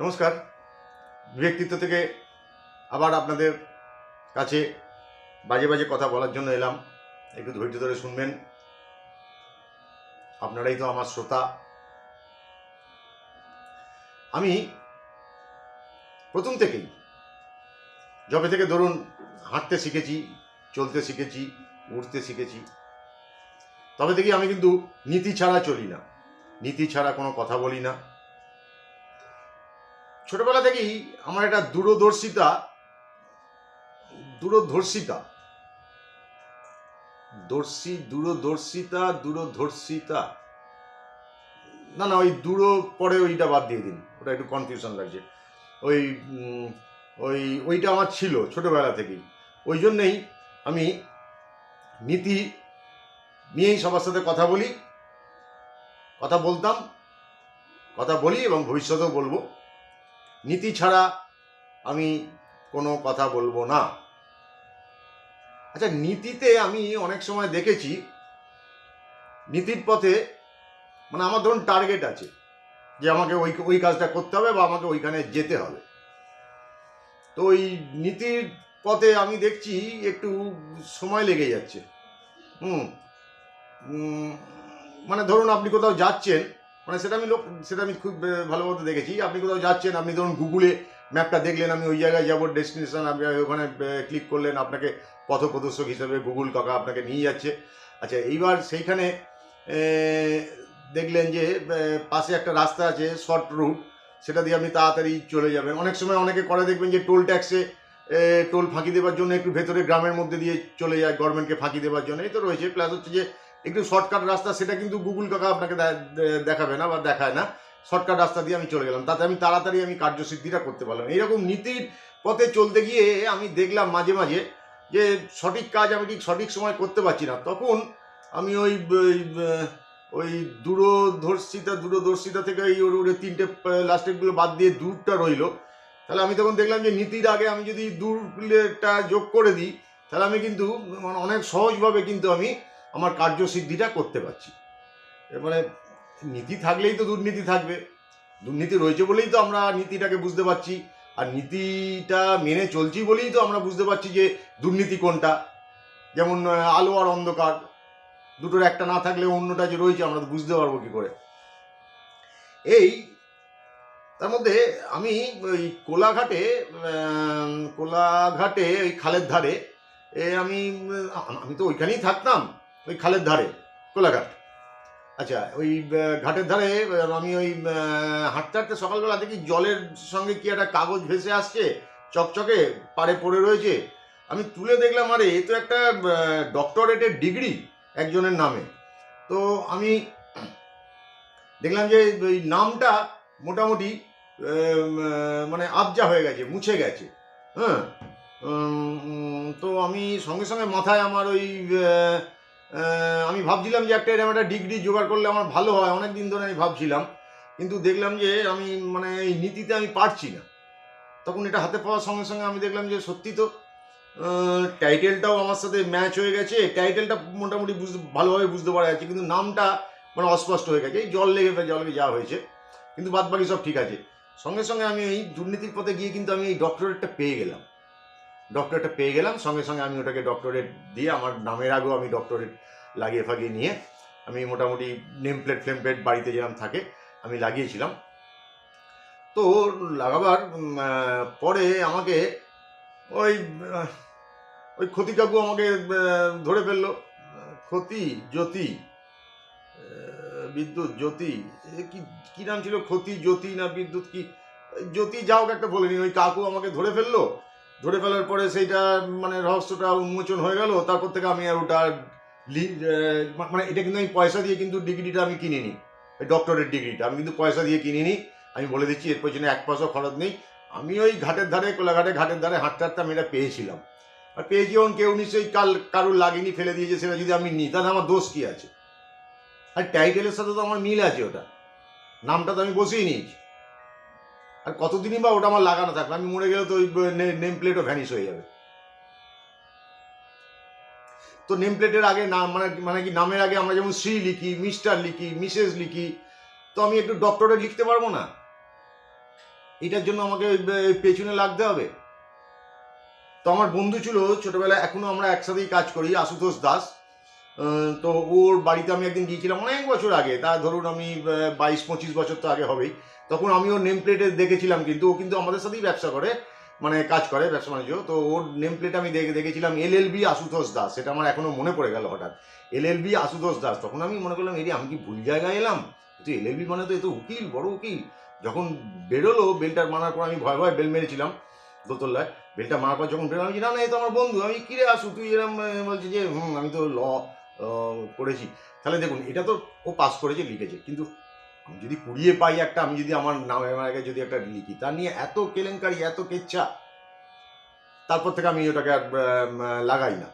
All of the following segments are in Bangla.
নমস্কার। ব্যক্তিত্ব থেকে আবার আপনাদের কাছে বাজে বাজে কথা বলার জন্য এলাম। একটু ধৈর্য ধরে শুনবেন। আপনারাই তো আমার শ্রোতা। আমি প্রথম থেকেই যবে থেকে ধরুন হাঁটতে শিখেছি, চলতে শিখেছি, উঠতে শিখেছি, তবে থেকেই আমি কিন্তু নীতি ছাড়া চলি না। নীতি ছাড়া কোনো কথা বলি না। ছোটবেলা থেকেই আমার একটা দূরদর্শিতা দূরদর্শিতা। দর্শী, দূরদর্শিতা দূরদর্শিতা। না না, ওই দূর পরে ওইটা বাদ দিয়ে দিন, ওটা একটু কনফিউশন লাগছে। ওই ওই, ওইটা আমার ছিল ছোটবেলা থেকেই। ওই জন্যেই আমি নীতি নিয়েই সবার সাথে কথা বলি, কথা বলতাম, কথা বলি এবং ভবিষ্যতেও বলব। নীতি ছাড়া আমি কোনো কথা বলব না। আচ্ছা নীতিতে আমি অনেক সময় দেখেছি, নীতির পথে মানে আমার ধরুন টার্গেট আছে যে আমাকে ওই ওই কাজটা করতে হবে বা আমাকে ওইখানে যেতে হবে। তো ওই নীতির পথে আমি দেখছি একটু সময় লেগে যাচ্ছে। হুম মানে ধরুন আপনি কোথাও যাচ্ছেন মানে সেটা আমি লোক সেটা আমি খুব ভালো মতো দেখেছি। আপনি কোথাও যাচ্ছেন, আপনি ধরুন গুগলে ম্যাপটা দেখলেন, আমি ওই জায়গায় যাব ডেস্টিনেশন আপনি ওখানে ক্লিক করলেন, আপনাকে পথ প্রদর্শক হিসেবে গুগল কাকা আপনাকে নিয়ে যাচ্ছে। আচ্ছা এইবার সেইখানে দেখলেন যে পাশে একটা রাস্তা আছে শর্ট রুট সেটা দিয়ে আপনি তাড়াতাড়ি চলে যাবেন। অনেক সময় অনেকে করে, দেখবেন যে টোল ট্যাক্সে টোল ফাঁকি দেওয়ার জন্য একটু ভেতরে, গ্রামের মধ্যে দিয়ে চলে যায় গভর্নমেন্টকে ফাঁকি দেওয়ার জন্য। এই তো রয়েছে। প্লাস হচ্ছে যে একটু শর্টকাট রাস্তা সেটা কিন্তু গুগল কাকা আপনাকে দেখাবে না বা দেখায় না। শর্টকাট রাস্তা দিয়ে আমি চলে গেলাম। তাতে আমি তাড়াতাড়ি আমি কার্যসিদ্ধিটা করতে পারলাম এইরকম নীতির পথে চলতে গিয়ে আমি দেখলাম মাঝে মাঝে যে সঠিক কাজ আমি ঠিক সঠিক সময় করতে পারছি না। তখন আমি ওই ওই, দূরদর্শিতা দূরদর্শিতা থেকে ওর ওর তিনটে লাস্টেরগুলো বাদ দিয়ে দূরটা রইল। তাহলে আমি তখন দেখলাম যে নীতির আগে আমি যদি দূরটা যোগ করে দিই তাহলে আমি কিন্তু মানে অনেক সহজভাবে কিন্তু আমি আমার কার্যসিদ্ধিটা করতে পারছি। মানে নীতি থাকলেই তো দুর্নীতি থাকবে। দুর্নীতি রয়েছে বলেই তো আমরা নীতিটাকে বুঝতে পারছি। আর নীতিটা মেনে চলছি বলেই তো আমরা বুঝতে পারছি যে দুর্নীতি কোনটা। যেমন আলো আর অন্ধকার। দুটোর একটা না থাকলে অন্যটা যে রয়েছে আমরা বুঝতে পারব কি করে। এই, তার মধ্যে আমি ওই কোলাঘাটে কোলাঘাটে, ওই খালের ধারে, এ আমি আমি তো ওইখানেই থাকতাম। ওই খালের ধারে, কোলাঘাট। আচ্ছা ওই ঘাটের ধারে আমি ওই হাঁটতে হাঁটতে সকালবেলা দেখি জলের সঙ্গে কি একটা কাগজ ভেসে আসছে, চকচকে, পাড়ে পড়ে রয়েছে। আমি তুলে দেখলাম, আরে, এ তো একটা ডক্টরেটের ডিগ্রি একজনের নামে। তো আমি দেখলাম যে, ওই নামটা মোটামুটি মানে আবজা হয়ে গেছে, মুছে গেছে। হ্যাঁ তো আমি সঙ্গে সঙ্গে মাথায় আমার ওই আমি ভাবছিলাম যে একটা এরকম একটা ডিগ্রি জোগাড় করলে আমার ভালো হয় অনেক দিন ধরে আমি ভাবছিলাম। কিন্তু দেখলাম যে আমি মানে এই নীতিতে আমি পারছি না। তখন এটা হাতে পাওয়ার সঙ্গে সঙ্গে আমি দেখলাম যে সত্যি তো টাইটেলটাও আমার সাথে ম্যাচ হয়ে গেছে। টাইটেলটা মোটামুটি বুঝতে, ভালোভাবে বুঝতে পারা যাচ্ছে, কিন্তু নামটা মানে অস্পষ্ট হয়ে গেছে। এই জল লেগে জলকে যা হয়েছে, কিন্তু বাদ বাকি সব ঠিক আছে। সঙ্গে সঙ্গে আমি এই দুর্নীতির পথে গিয়ে কিন্তু আমি এই ডক্টরেটটা পেয়ে গেলাম। ডক্টরেটটা পেয়ে গেলাম। সঙ্গে সঙ্গে আমি ওটাকে ডক্টরেট দিয়ে আমার নামের আগেও আমি ডক্টরেট লাগিয়ে ফাগিয়ে নিয়ে আমি মোটামুটি নেম প্লেট ফ্লেম প্লেট বাড়িতে যেরকম থাকে, আমি লাগিয়েছিলাম। তো লাগাবার পরে আমাকে ওই ওই ক্ষতি কাকু আমাকে ধরে ফেলল। ক্ষতি, জ্যোতি বিদ্যুৎ, জ্যোতি কি কি নাম ছিল? ক্ষতি, জ্যোতি না বিদ্যুৎ কি? জ্যোতি যাও একটা বলিনি ওই কাকু আমাকে ধরে ফেলল। ধরে ফেলার পরে সেইটা মানে রহস্যটা উন্মোচন হয়ে গেল, তারপর থেকে আমি আর ওটা মানে এটা কিন্তু আমি পয়সা দিয়ে কিন্তু ডিগ্রিটা আমি কিনিনি ডক্টরের ডিগ্রিটা, আমি কিন্তু পয়সা দিয়ে কিনিনি, আমি বলে দিচ্ছি, এর পেছনে এক পয়সাও খরচ নেই, আমি ওই ঘাটের ধারে কোলাঘাটে ঘাটের ধারে হাঁটতে হাঁটতে আমি এটা পেয়েছিলাম, আর পেয়েছি যখন কেউ নিশ্চয়ই কাল, কারুর লাগেনি ফেলে দিয়েছে, সেটা যদি আমি নিই, তাহলে আমার দোষ কি আছে? আর টাইটেলের সাথে তো আমার মিল আছে ওটা, নামটা তো আমি বসেই নিয়েছি। আর কতদিনই বা ওটা আমার লাগানো থাকবে আমি মরে গেলে তো ওই নেম প্লেটও ভ্যানিশ হয়ে যাবে। তো নেম প্লেটের আগে নাম মানে মানে কি, নামের আগে আমরা যেমন শ্রী লিখি, মিস্টার লিখি, মিসেস লিখি, তো আমি একটু ডক্টরেট লিখতে পারব না? এটার জন্য আমাকে পেছনে লাগতে হবে। তো আমার বন্ধু ছিল ছোটবেলায়, এখনও আমরা একসাথেই কাজ করি, আশুতোষ দাস। তো ওর বাড়িতে আমি একদিন গিয়েছিলাম অনেক বছর আগে। তা ধরুন আমি বাইশ, পঁচিশ বছর তো আগে হবেই। তখন আমি ওর নেম প্লেটে দেখেছিলাম কিন্তু ও কিন্তু আমাদের সাথেই ব্যবসা করে মানে কাজ করে, ব্যবসা বাণিজ্য। তো ওর নেম প্লেট আমি দেখে, দেখেছিলাম L L B Ashutosh Das, সেটা আমার এখনও মনে পড়ে গেল হঠাৎ। L L B Ashutosh Das, তখন আমি মনে করলাম, এরি, আমি কি ভুল জায়গায় এলাম? তো এল এল বি মানে তো এ তো উকিল, বড় উকিল। যখন বেরোলো বেলটার মারার পর আমি ভয় ভয় বেল মেরেছিলাম দোতলায়। বেলটা মারার পর যখন বেরোলাম না না, এ তো আমার বন্ধু। আমি, কিরে আসু তুই এরম বলছি যে, হুম, আমি তো ল করেছি। তাহলে দেখুন, এটা তো ও পাস করেছে, লিখেছে। কিন্তু যদি কুড়িয়ে পাই একটা, আমি যদি আমার নামের আগে যদি একটা লিখি তা নিয়ে এত কেলেঙ্কারি, এত কেচ্ছা, তারপর থেকে আমি ওটাকে আর লাগাই না।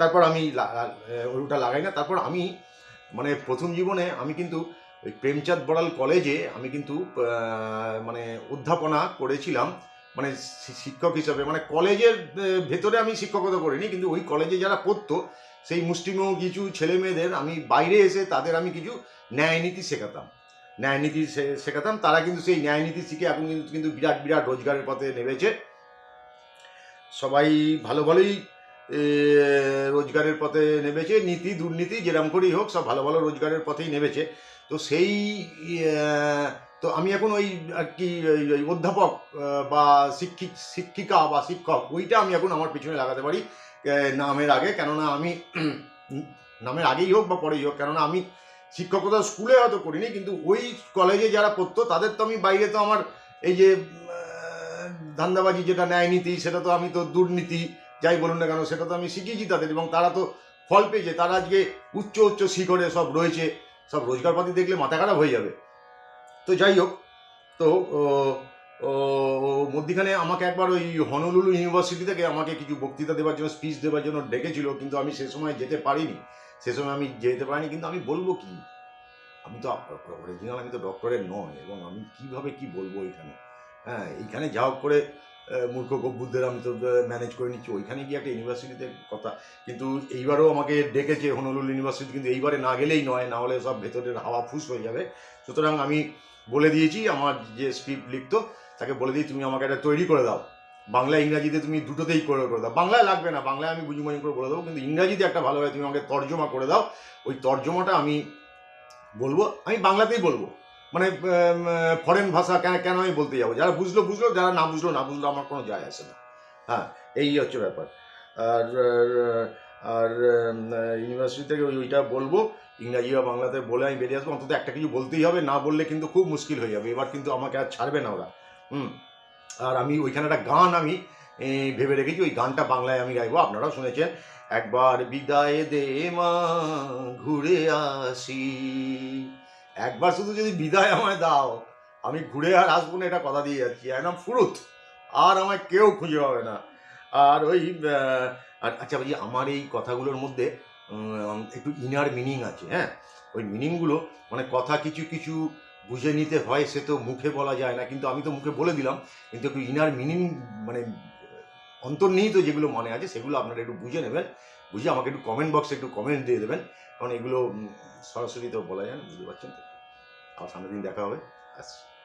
তারপর আমি ওটা লাগাই না। তারপর আমি মানে প্রথম জীবনে আমি কিন্তু ওই প্রেমচাঁদ বড়াল কলেজে আমি কিন্তু মানে অধ্যাপনা করেছিলাম। মানে শিক্ষক হিসাবে মানে কলেজের ভেতরে আমি শিক্ষকতা করিনি, কিন্তু ওই কলেজে যারা পড়তো, সেই মুষ্টিমেয় কিছু ছেলে মেয়েদের আমি বাইরে এসে তাদের আমি কিছু ন্যায়নীতি শেখাতাম। ন্যায়নীতি শেখাতাম, তারা কিন্তু সেই ন্যায়নীতি শিখে এখন কিন্তু কিন্তু বিরাট বিরাট রোজগারের পথে নেমেছে। সবাই ভালো ভালোই রোজগারের পথে নেমেছে, নীতি, দুর্নীতি যেরকম করেই হোক, সব ভালো ভালো রোজগারের পথেই নেমেছে। তো সেই তো আমি এখন ওই, আর কি অধ্যাপক বা শিক্ষিক, শিক্ষিকা বা শিক্ষক, ওইটা আমি এখন আমার পিছনে লাগাতে পারি নামের আগে। কেননা আমি নামের আগেই হোক বা পরেই হোক, কেননা আমি শিক্ষকতা স্কুলে হয়তো করিনি, কিন্তু ওই কলেজে যারা পড়তো, তাদের তো আমি বাইরে তো আমার এই যে ধান্দাবাজি যেটা ন্যায় নীতি, সেটা তো আমি তো দুর্নীতি, যাই বলুন না কেন, সেটা তো আমি শিখিয়েছি তাদের, এবং তারা তো ফল পেয়েছে। তারা আজকে উচ্চ উচ্চ শিখরে সব রয়েছে, সব রোজগারপাতি দেখলে মাথা খারাপ হয়ে যাবে। তো যাই হোক, তো মধ্যিখানে আমাকে একবার ওই হনলুলু ইউনিভার্সিটি থেকে আমাকে কিছু বক্তৃতা দেওয়ার জন্য স্পিচ দেওয়ার জন্য ডেকেছিল, কিন্তু আমি সে সময় যেতে পারিনি। সে সময় আমি যেতে পারিনি, কিন্তু আমি বলব কি? আমি তো অরিজিনাল আমি তো ডক্টরের নয়, এবং আমি কীভাবে কি বলব এখানে? হ্যাঁ এইখানে যা হোক করে মূর্খ গব্বুদের আমি তো ম্যানেজ করে নিচ্ছি। ওইখানে গিয়ে একটা ইউনিভার্সিটিতে কথা। কিন্তু এইবারও আমাকে ডেকেছে হনলুল ইউনিভার্সিটি কিন্তু এইবারে না গেলেই নয়, না হলে সব ভেতরের হাওয়া ফুস হয়ে যাবে। সুতরাং আমি বলে দিয়েছি, আমার যে স্ক্রিপ্ট লিখতো, তাকে বলে দিই, তুমি আমাকে একটা তৈরি করে দাও। বাংলা, ইংরাজিতে তুমি দুটোতেই করে করে দাও। বাংলায় লাগবে না, বাংলায় আমি বুঝুমুঝি করে বলে দেবো, কিন্তু ইংরাজিতে একটা ভালোভাবে তুমি আমাকে তর্জমা করে দাও। ওই তর্জমাটা আমি বলব, আমি বাংলাতেই বলব। মানে ফরেন ভাষা কেন কেন আমি বলতে যাব? যারা বুঝলো বুঝলো, যারা না বুঝলো না বুঝলো, আমার কোনো যায় আসে না। হ্যাঁ এই হচ্ছে ব্যাপার। আর আর ইউনিভার্সিটি থেকে ওই ওইটা বলব, ইংরাজি বা বাংলাতে বলে আমি বেরিয়ে আসব। অন্তত একটা কিছু বলতেই হবে, না বললে কিন্তু খুব মুশকিল হয়ে যাবে। এবার কিন্তু আমাকে আর ছাড়বে না ওরা। হুম, আর আমি ওইখানে একটা গান আমি ভেবে রেখেছি। ওই গানটা বাংলায় আমি গাইবো, আপনারাও শুনেছেন। একবার বিদায় দে মা, ঘুরে আসি। একবার শুধু যদি বিদায় আমায় দাও, আমি ঘুরে আর আসব না, এটা কথা দিয়ে যাচ্ছি। একদম ফুরুত আর আমায় কেউ খুঁজে পাবে না। আর ওই আচ্ছা ওই আমার এই কথাগুলোর মধ্যে একটু ইনার মিনিং আছে হ্যাঁ? ওই মিনিংগুলো মানে কথা কিছু কিছু বুঝে নিতে হয়, সে তো মুখে বলা যায় না, কিন্তু আমি তো মুখে বলে দিলাম, কিন্তু একটু ইনার মিনিং মানে অন্তর্নিহিত যেগুলো মনে আছে, সেগুলো আপনারা একটু বুঝে নেবেন। বুঝে আমাকে একটু কমেন্ট বক্সে একটু কমেন্ট দিয়ে দেবেন। কারণ এগুলো সরাসরি তো বলা যায় না, বুঝতে পারছেন তো? আর সামনের দিন দেখা হবে। আসছি